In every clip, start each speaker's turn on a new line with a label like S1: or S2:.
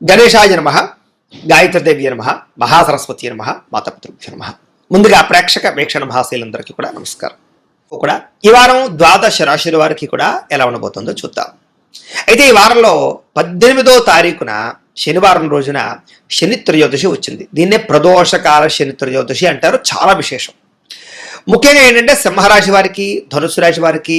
S1: గణేశాయ నమ గాయత్రదేవి నమ మహాసరస్వతి నమ మాతపితృభ్య నమ. ముందుగా ప్రేక్షక వీక్షణ మహాశీలందరికీ కూడా నమస్కారం. కూడా ఈ వారం ద్వాదశ రాశుల వారికి కూడా ఎలా ఉండబోతుందో చూద్దాం. అయితే ఈ వారంలో పద్దెనిమిదో తారీఖున శనివారం రోజున శని త్రయోదశి వచ్చింది. దీన్నే ప్రదోషకాల శని త్రయోదశి అంటారు. చాలా విశేషం. ముఖ్యంగా ఏంటంటే సింహరాశి వారికి ధనుసు రాశి వారికి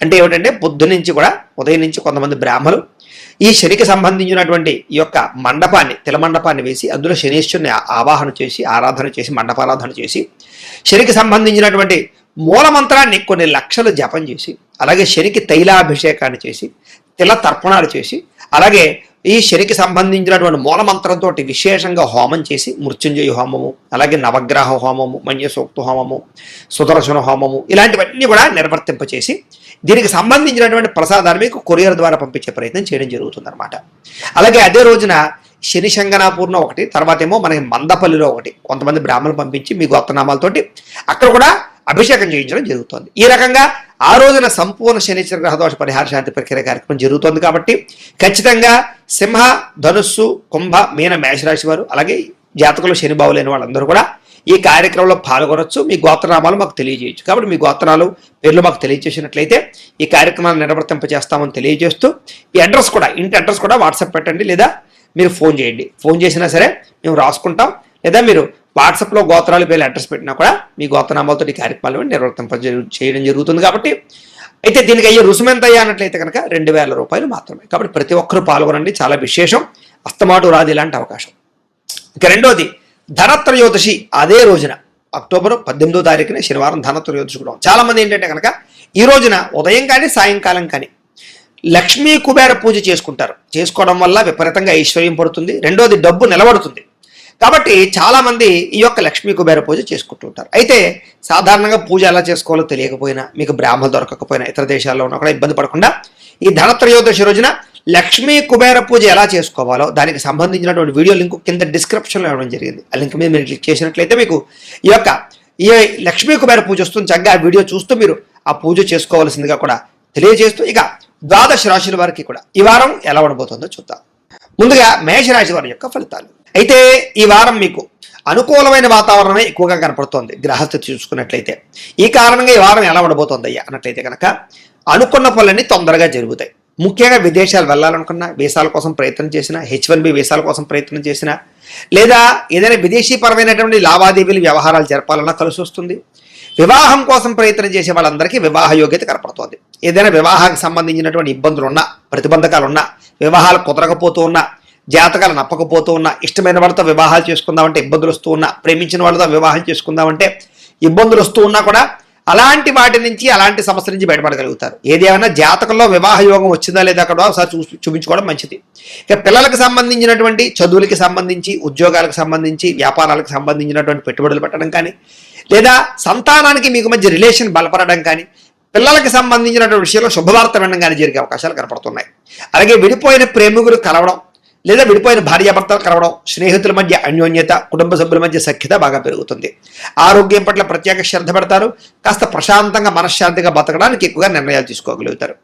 S1: అంటే ఏమిటంటే పొద్దు నుంచి కూడా ఉదయం నుంచి కొంతమంది బ్రాహ్మలు ఈ శనికి సంబంధించినటువంటి ఈ యొక్క మండపాన్ని తిల మండపాన్ని వేసి అందులో శనీశ్వరుని ఆవాహన చేసి ఆరాధన చేసి మండపారాధన చేసి శనికి సంబంధించినటువంటి మూలమంత్రాన్ని కొన్ని లక్షలు జపం చేసి అలాగే శనికి తైలాభిషేకాన్ని చేసి తిల తర్పణాలు చేసి అలాగే ఈ శనికి సంబంధించినటువంటి మూలమంత్రంతో విశేషంగా హోమం చేసి మృత్యుంజయ హోమము అలాగే నవగ్రహ హోమము మన్యసూక్త హోమము సుదర్శన హోమము ఇలాంటివన్నీ కూడా నిర్వర్తింపచేసి దీనికి సంబంధించినటువంటి ప్రసాదాన్ని మీకు కొరియర్ ద్వారా పంపించే ప్రయత్నం చేయడం జరుగుతుందన్నమాట. అలాగే అదే రోజున శని శంగనాపూర్ణ ఒకటి తర్వాత ఏమో మనకి మందపల్లిలో ఒకటి కొంతమంది బ్రాహ్మణులు పంపించి మీ గోత్రనామాలతోటి అక్కడ కూడా అభిషేకం చేయించడం జరుగుతోంది. ఈ రకంగా ఆ రోజున సంపూర్ణ శనిచర గ్రహదోష పరిహార శాంతి ప్రక్రియ కార్యక్రమం జరుగుతుంది కాబట్టి ఖచ్చితంగా సింహ ధనుస్సు కుంభ మీన మేషరాశి వారు అలాగే జాతకులు శని బావులైన వాళ్ళందరూ కూడా ఈ కార్యక్రమంలో పాల్గొనవచ్చు మీ గోత్రనామాలు మాకు తెలియజేయచ్చు. కాబట్టి మీ గోత్రాలు పేర్లు మాకు తెలియజేసినట్లయితే ఈ కార్యక్రమాన్ని నిర్వర్తింపజేస్తామని తెలియజేస్తూ ఈ అడ్రస్ కూడా ఇంటి అడ్రస్ కూడా వాట్సాప్ పెట్టండి లేదా మీరు ఫోన్ చేయండి. ఫోన్ చేసినా సరే మేము రాసుకుంటాం. లేదా మీరు వాట్సాప్లో గోత్రాలు పేర్లు అడ్రస్ పెట్టినా కూడా మీ గోత్రనామాలతో ఈ కార్యక్రమాలు నిర్వర్తింప చేయడం జరుగుతుంది కాబట్టి అయితే దీనికి అయ్యే రుసుము ఎంత అన్నట్లయితే కనుక రెండు వేల రూపాయలు మాత్రమే. కాబట్టి ప్రతి ఒక్కరూ పాల్గొనండి. చాలా విశేషం. అస్తమాటు రాదు ఇలాంటి అవకాశం. ఇక రెండోది ధనత్రయోదశి అదే రోజున అక్టోబర్ పద్దెనిమిదో తారీఖున శనివారం ధనత్రయోదశి కూడా చాలా మంది ఏంటంటే కనుక ఈ రోజున ఉదయం కానీ సాయంకాలం కానీ లక్ష్మీ కుబేర పూజ చేసుకుంటారు. చేసుకోవడం వల్ల విపరీతంగా ఐశ్వర్యం పడుతుంది. రెండోది డబ్బు నిలబడుతుంది. కాబట్టి చాలామంది ఈ యొక్క లక్ష్మీ కుబేర పూజ చేసుకుంటుంటారు. అయితే సాధారణంగా పూజ ఎలా చేసుకోవాలో తెలియకపోయినా మీకు బ్రాహ్మణ దొరకకపోయినా ఇతర దేశాల్లో ఉన్నా కూడా ఇబ్బంది పడకుండా ఈ ధనత్రయోదశి రోజున లక్ష్మీ కుబేర పూజ ఎలా చేసుకోవాలో దానికి సంబంధించినటువంటి వీడియో లింక్ కింద డిస్క్రిప్షన్లో ఇవ్వడం జరిగింది. ఆ లింక్ మీద మీరు క్లిక్ చేసినట్లయితే మీకు ఈ యొక్క ఈ లక్ష్మీ కుబేర పూజ వస్తుంది. చక్కగా ఆ వీడియో చూస్తూ మీరు ఆ పూజ చేసుకోవాల్సిందిగా కూడా తెలియజేస్తూ ఇక ద్వాదశ రాశుల వారికి కూడా ఈ వారం ఎలా ఉండబోతుందో చూద్దాం. ముందుగా మేషరాశి వారి యొక్క ఫలితాలు. అయితే ఈ వారం మీకు అనుకూలమైన వాతావరణమే ఎక్కువగా కనపడుతోంది గ్రహస్థితి చూసుకున్నట్లయితే. ఈ కారణంగా ఈ వారం ఎలా ఉండబోతోంది అయ్యా అన్నట్లయితే కనుక అనుకున్న పనులన్నీ తొందరగా జరుగుతాయి. ముఖ్యంగా విదేశాలు వెళ్ళాలనుకున్నా వీసాల కోసం ప్రయత్నం చేసినా హెచ్ వన్ బి వీసాల కోసం ప్రయత్నం చేసినా లేదా ఏదైనా విదేశీపరమైనటువంటి లావాదేవీలు వ్యవహారాలు జరపాలన్నా కలిసి వస్తుంది. వివాహం కోసం ప్రయత్నం చేసే వాళ్ళందరికీ వివాహ యోగ్యత కనపడుతోంది. ఏదైనా వివాహానికి సంబంధించినటువంటి ఇబ్బందులు ఉన్నా ప్రతిబంధకాలు ఉన్నా వివాహాలు కుదరకపోతూ ఉన్నా జాతకాలు నప్పకపోతూ ఉన్నా ఇష్టమైన వాళ్ళతో వివాహాలు చేసుకుందామంటే ఇబ్బందులు వస్తూ ఉన్నా ప్రేమించిన వాళ్ళతో వివాహం చేసుకుందామంటే ఇబ్బందులు వస్తూ ఉన్నా కూడా అలాంటి వాటి నుంచి అలాంటి సమస్య నుంచి బయటపడగలుగుతారు. ఏదేమైనా జాతకంలో వివాహ యోగం వచ్చిందా లేదా అక్కడ ఒకసారి చూ చూపించుకోవడం మంచిది. ఇక పిల్లలకు సంబంధించినటువంటి చదువులకి సంబంధించి ఉద్యోగాలకు సంబంధించి వ్యాపారాలకు సంబంధించినటువంటి పెట్టుబడులు పెట్టడం కానీ లేదా సంతానానికి మీకు మధ్య రిలేషన్ బలపడడం కానీ పిల్లలకు సంబంధించినటువంటి విషయంలో శుభవార్త వినడం కానీ జరిగే అవకాశాలు కనపడుతున్నాయి. అలాగే విడిపోయిన ప్రేమికులు కలవడం లేదా విడిపోయిన భార్యాభర్తలు కలవడం స్నేహితుల మధ్య అన్యోన్యత కుటుంబ సభ్యుల మధ్య సఖ్యత బాగా పెరుగుతుంది. ఆరోగ్యం పట్ల ప్రత్యేక శ్రద్ధ పెడతారు. కాస్త ప్రశాంతంగా మనశ్శాంతిగా బతకడానికి ఎక్కువగా నిర్ణయాలు తీసుకోగలుగుతారు.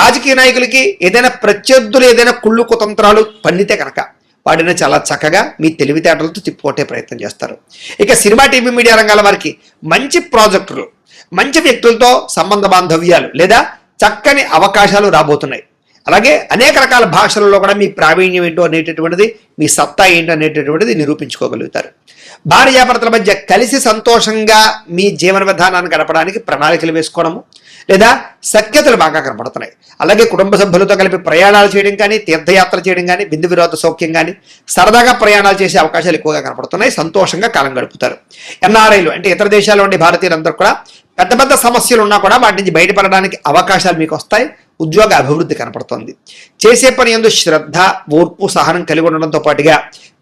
S1: రాజకీయ నాయకులకి ఏదైనా ప్రత్యర్థులు ఏదైనా కుళ్ళు కుతంత్రాలు పండితే కనుక వాటిని చాలా చక్కగా మీ తెలివితేటలతో తిప్పుకొట్టే ప్రయత్నం చేస్తారు. ఇక సినిమా టీవీ మీడియా రంగాల వారికి మంచి ప్రాజెక్టులు మంచి వ్యక్తులతో సంబంధ బాంధవ్యాలు లేదా చక్కని అవకాశాలు రాబోతున్నాయి. అలాగే అనేక రకాల భాషలలో కూడా మీ ప్రావీణ్యం ఏంటో అనేటటువంటిది మీ సత్తా ఏంటో అనేటటువంటిది నిరూపించుకోగలుగుతారు. భార్యాభర్తల మధ్య కలిసి సంతోషంగా మీ జీవన విధానాన్ని గడపడానికి ప్రణాళికలు వేసుకోవడము లేదా సఖ్యతలు బాగా కనపడుతున్నాయి. అలాగే కుటుంబ సభ్యులతో కలిపి ప్రయాణాలు చేయడం కానీ తీర్థయాత్ర చేయడం కానీ బిందు విరోధ సౌఖ్యం కానీ సరదాగా ప్రయాణాలు చేసే అవకాశాలు ఎక్కువగా కనపడుతున్నాయి సంతోషంగా కాలం గడుపుతారు. ఎన్ఆర్ఐలు అంటే ఇతర దేశాల్లో ఉండే భారతీయులందరూ కూడా పెద్ద పెద్ద సమస్యలు ఉన్నా కూడా వాటి నుంచి బయటపడడానికి అవకాశాలు మీకు వస్తాయి. ఉద్యోగ అభివృద్ధి కనపడుతోంది. చేసే పని ఎందు శ్రద్ధ ఓర్పు సహనం కలిగి ఉండడంతో పాటుగా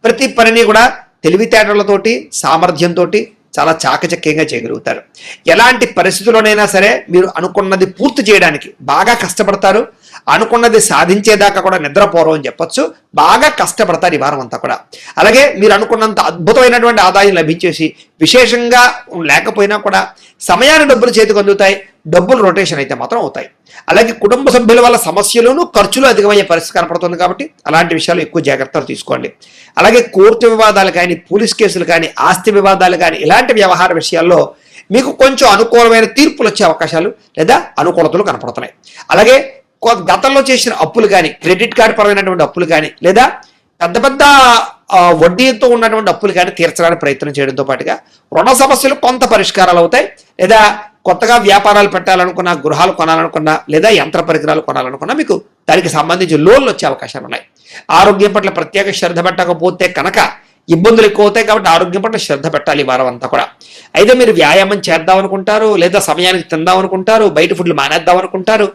S1: ప్రతి పనిని కూడా తెలివితేటలతోటి సామర్థ్యంతో చాలా చాకచక్యంగా చేయగలుగుతారు. ఎలాంటి పరిస్థితుల్లోనైనా సరే మీరు అనుకున్నది పూర్తి చేయడానికి బాగా కష్టపడతారు. అనుకున్నది సాధించేదాకా కూడా నిద్రపోరు అని చెప్పొచ్చు. బాగా కష్టపడతారు ఈ వారం అంతా కూడా. అలాగే మీరు అనుకున్నంత అద్భుతమైనటువంటి ఆదాయం లభించేసి విశేషంగా లేకపోయినా కూడా సమయాన్ని డబ్బులు చేతికి అందుతాయి. డబ్బులు రొటేషన్ అయితే మాత్రం అవుతాయి. అలాగే కుటుంబ సభ్యుల వల్ల సమస్యలను ఖర్చులు అధికమయ్యే పరిస్థితి కనపడుతుంది కాబట్టి అలాంటి విషయాలు ఎక్కువ జాగ్రత్తలు తీసుకోండి. అలాగే కోర్టు వివాదాలు కానీ పోలీస్ కేసులు కానీ ఆస్తి వివాదాలు కానీ ఇలాంటి వ్యవహార విషయాల్లో మీకు కొంచెం అనుకూలమైన తీర్పులు వచ్చే అవకాశాలు లేదా అనుకూలతలు కనపడుతున్నాయి. అలాగే కొ- గతంలో చేసిన అప్పులు కానీ క్రెడిట్ కార్డు పరమైనటువంటి అప్పులు కానీ లేదా పెద్ద పెద్ద వడ్డీతో ఉన్నటువంటి అప్పులు కానీ తీర్చడానికి ప్రయత్నం చేయడంతో పాటుగా రుణ సమస్యలు కొంత పరిష్కారాలు అవుతాయి. లేదా కొత్తగా వ్యాపారాలు పెట్టాలనుకున్నా గృహాలు కొనాలనుకున్నా లేదా యంత్ర పరికరాలు కొనాలనుకున్నా మీకు దానికి సంబంధించి లోన్లు వచ్చే అవకాశాలు ఉన్నాయి. ఆరోగ్యం పట్ల ప్రత్యేక శ్రద్ధ పెట్టకపోతే కనుక ఇబ్బందులు ఎక్కువ అవుతాయి కాబట్టి ఆరోగ్యం పట్ల శ్రద్ధ పెట్టాలి వారం అంతా కూడా. అయితే మీరు వ్యాయామం చేద్దాం అనుకుంటారు లేదా సమయానికి తిందాం అనుకుంటారు బయట ఫుడ్లు మానేద్దాం అనుకుంటారు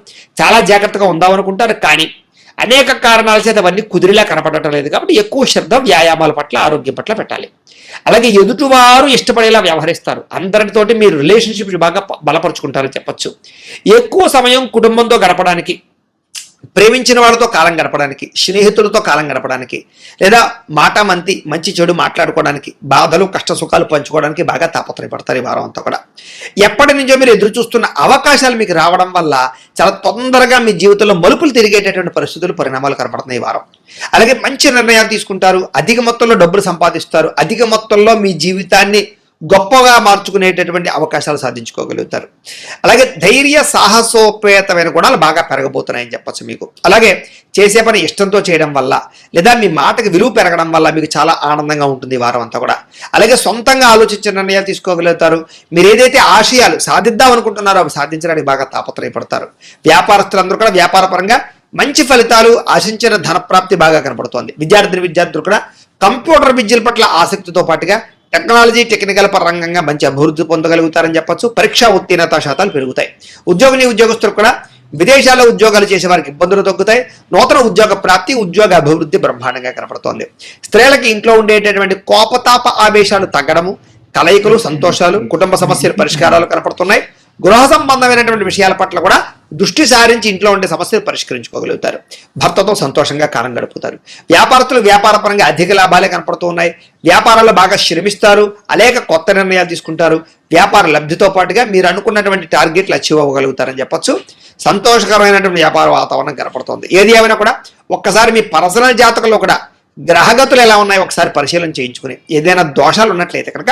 S1: చాలా జాగ్రత్తగా ఉందాం అనుకుంటారు కానీ అనేక కారణాల చేత అవన్నీ కుదిరిలా కనపడటం లేదు కాబట్టి ఎక్కువ శ్రద్ధ వ్యాయామాల పట్ల ఆరోగ్యం పట్ల పెట్టాలి. అలాగే ఎదుటివారు ఇష్టపడేలా వ్యవహరిస్తారు. అందరితోటి మీరు రిలేషన్షిప్ బాగా బలపరుచుకుంటారని చెప్పొచ్చు. ఎక్కువ సమయం కుటుంబంతో గడపడానికి ప్రేమించిన వాళ్ళతో కాలం గడపడానికి స్నేహితులతో కాలం గడపడానికి లేదా మాట మంతి మంచి చెడు మాట్లాడుకోవడానికి బాధలు కష్ట సుఖాలు పంచుకోవడానికి బాగా తాపత్రయపడతారు ఈ వారం అంతా కూడా. ఎప్పటి నుంచో మీరు ఎదురు చూస్తున్న అవకాశాలు మీకు రావడం వల్ల చాలా తొందరగా మీ జీవితంలో మలుపులు తిరిగేటటువంటి పరిస్థితులు పరిణామాలు కనబడుతున్నాయి ఈ వారం. అలాగే మంచి నిర్ణయాలు తీసుకుంటారు అధిక మొత్తంలో డబ్బులు సంపాదిస్తారు అధిక మొత్తంలో మీ జీవితాన్ని గొప్పగా మార్చుకునేటటువంటి అవకాశాలు సాధించుకోగలుగుతారు. అలాగే ధైర్య సాహసోపేతమైన గుణాలు బాగా పెరగబోతున్నాయని చెప్పచ్చు మీకు. అలాగే చేసే పని ఇష్టంతో చేయడం వల్ల లేదా మీ మాటకి విలువ పెరగడం వల్ల మీకు చాలా ఆనందంగా ఉంటుంది వారం అంతా కూడా. అలాగే సొంతంగా ఆలోచించిన నిర్ణయాలు తీసుకోగలుగుతారు. మీరు ఏదైతే ఆశయాలు సాధిద్దాం అనుకుంటున్నారో అవి సాధించడానికి బాగా తాపత్రయపడతారు. వ్యాపారస్తులందరూ కూడా వ్యాపారపరంగా మంచి ఫలితాలు ఆశించిన ధనప్రాప్తి బాగా కనపడుతోంది. విద్యార్థిని విద్యార్థులు కూడా కంప్యూటర్ విద్యల పట్ల ఆసక్తితో పాటుగా టెక్నాలజీ టెక్నికల్ పరంగా మంచి అభివృద్ధి పొందగలుగుతారని చెప్పొచ్చు. పరీక్షా ఉత్తీర్ణత శాతాలు పెరుగుతాయి. ఉద్యోగిని ఉద్యోగస్తులు కూడా విదేశాల్లో ఉద్యోగాలు చేసే వారికి ఇబ్బందులు తగ్గుతాయి. నూతన ఉద్యోగ ప్రాప్తి ఉద్యోగ అభివృద్ధి బ్రహ్మాండంగా కనపడుతోంది. స్త్రీలకి ఇంట్లో ఉండేటటువంటి కోపతాప ఆవేశాలు తగ్గడము కలయికలు సంతోషాలు కుటుంబ సమస్యల పరిష్కారాలు కనపడుతున్నాయి. గృహ సంబంధమైనటువంటి విషయాల పట్ల కూడా దృష్టి సారించి ఇంట్లో ఉండే సమస్యలు పరిష్కరించుకోగలుగుతారు. భర్తతో సంతోషంగా కాలం గడుపుతారు. వ్యాపారస్తులు వ్యాపారపరంగా అధిక లాభాలే కనపడుతూ ఉన్నాయి. వ్యాపారాల్లో బాగా శ్రమిస్తారు. అనేక కొత్త నిర్ణయాలు తీసుకుంటారు. వ్యాపార లబ్ధితో పాటుగా మీరు అనుకున్నటువంటి టార్గెట్లు అచీవ్ అవ్వగలుగుతారని చెప్పొచ్చు. సంతోషకరమైనటువంటి వ్యాపార వాతావరణం కనపడుతుంది. ఏది ఏమైనా కూడా ఒక్కసారి మీ పర్సనల్ జాతకంలో కూడా గ్రహగతులు ఎలా ఉన్నాయో ఒకసారి పరిశీలన చేయించుకుని ఏదైనా దోషాలు ఉన్నట్లయితే కనుక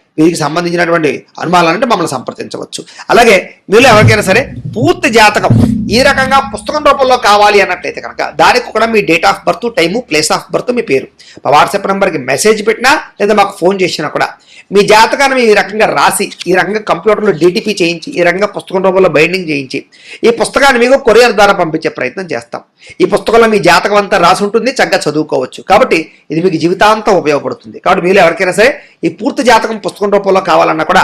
S1: వీరికి సంబంధించినటువంటి అనుమానాలంటే మమ్మల్ని సంప్రదించవచ్చు. అలాగే మీరు ఎవరికైనా సరే పూర్తి జాతకం ఈ రకంగా పుస్తకం రూపంలో కావాలి అన్నట్లయితే కనుక దానికి కూడా మీ date of birth time place of birth మీ పేరు. మా వాట్సాప్ నెంబర్కి మెసేజ్ పెట్టినా లేదా మాకు ఫోన్ చేసినా కూడా మీ జాతకాన్ని ఈ రకంగా రాసి ఈ రకంగా కంప్యూటర్లో డిటిపి చేయించి ఈ రకంగా పుస్తకం రూపంలో బైండింగ్ చేయించి ఈ పుస్తకాన్ని మీకు కొరియర్ ద్వారా పంపించే ప్రయత్నం చేస్తాం. ఈ పుస్తకంలో మీ జాతకం అంతా రాసి ఉంటుంది చక్కగా చదువుకోవచ్చు. కాబట్టి ఇది మీకు జీవితాంతం ఉపయోగపడుతుంది. కాబట్టి మీరు ఎవరికైనా సరే ఈ పూర్తి జాతకం పుస్తకం రూపంలో కావాలన్నా కూడా